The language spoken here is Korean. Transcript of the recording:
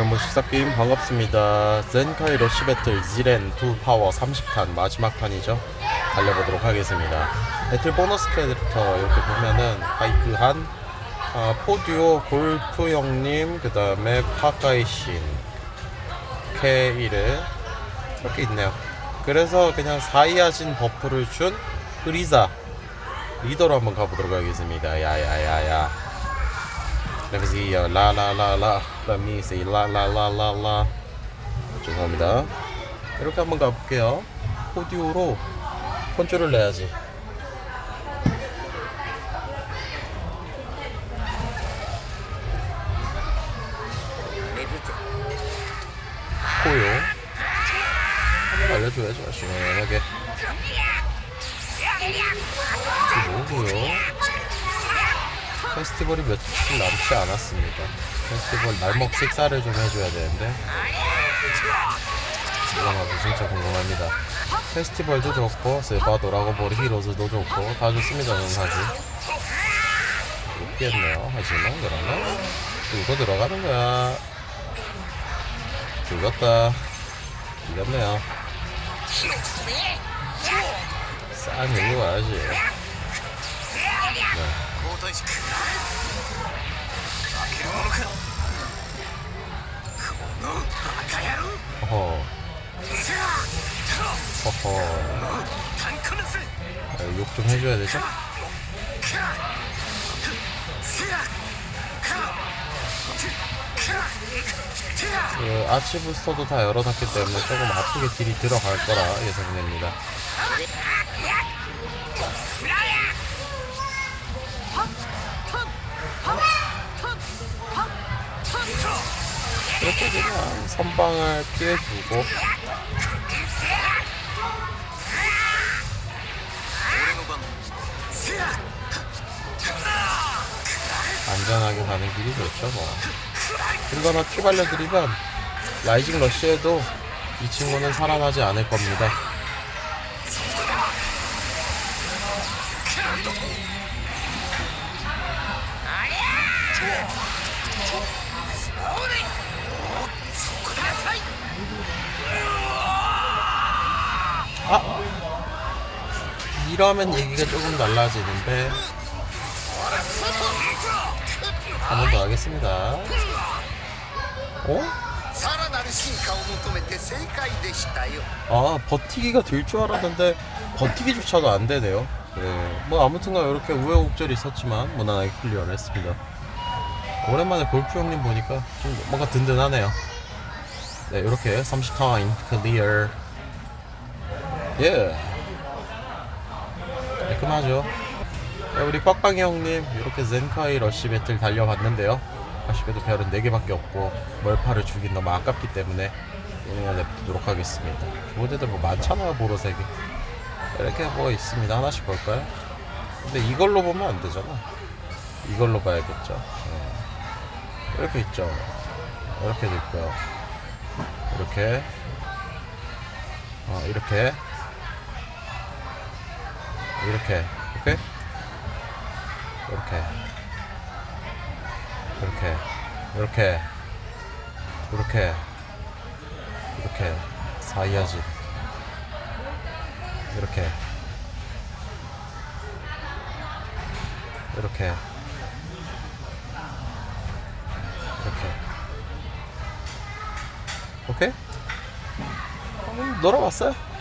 뭐 식사게임 반갑습니다. 젠카이 러쉬 배틀 지렌 2 파워 30탄 마지막 탄이죠? 달려보도록 하겠습니다. 배틀 보너스 캐릭터 이렇게 보면은 바이크한 아, 포듀오 골프 형님 그 다음에 파카이신 케이르 이렇게 있네요. 그래서 그냥 사이아진 버프를 준 흐리사 리더로 한번 가보도록 하겠습니다. 야야야야. La la. Let me see, la la la la la. 죄송합니다. 이렇게 한번 가볼게요. 오디오로 폰줄을 내야지. 코요. 한번 알려줘야죠, 시원하게. 이게 뭐고요? 페스티벌이 며칠 남지 않았습니다. 페스티벌 날먹 식사를 좀 해줘야 되는데 이거 가서 진짜 궁금합니다. 페스티벌도 좋고 스바 도라고볼 히로즈도 좋고 다 좋습니다. 저는 사실 웃겠네요. 하지만 그러면 들고 들어가는 거야. 죽었다. 이겼네요. 싹 밀고 가야지. 네. 交代式負けるものかこのバカ野郎 허허. さあ 허허. タンコヌス 아, 욕 좀 해줘야 되죠? かせやかてかて 그 아치 부스터도 다 열어놨기 때문에 조금 아프게 딜이 들어갈 거라 예상됩니다. 이렇게 그냥 선방을 피해주고. 안전하게 가는 길이 그렇죠 뭐. 그리고 하나 팁 알려드리면 라이징 러쉬에도 이 친구는 살아나지 않을 겁니다. 아! 이러면 얘기가 조금 달라지는데. 한 번 더 하겠습니다. 어? 아 버티기가 될 줄 알았는데 버티기조차도 안 되네요. 네. 뭐 아무튼간 이렇게 우여곡절이 있었지만 무난하게 클리어를 했습니다. 오랜만에 골프 형님 보니까 좀 뭔가 든든하네요. 네, 이렇게 30타임 클리어. 예. 깔끔하죠. 네, 우리 빡빡이 형님 이렇게 젠카이 러쉬 배틀 달려봤는데요. 아쉽게도 별은 4개밖에 없고 멀파를 주긴 너무 아깝기 때문에 그냥 내보도록 하겠습니다. 데들 뭐 많잖아요 보로색이. 이렇게 뭐 있습니다. 하나씩 볼까요? 근데 이걸로 보면 안 되잖아. 이걸로 봐야겠죠. 네. 이렇게 있죠. 이렇게도 있고요. 이렇게. 어, 이렇게. 이렇게. 이렇게. 이렇게. 이렇게. 이렇게. 이렇게. 이렇게. 사이야지. 이렇게. 이렇게. 오케이? 한번 놀아봤어요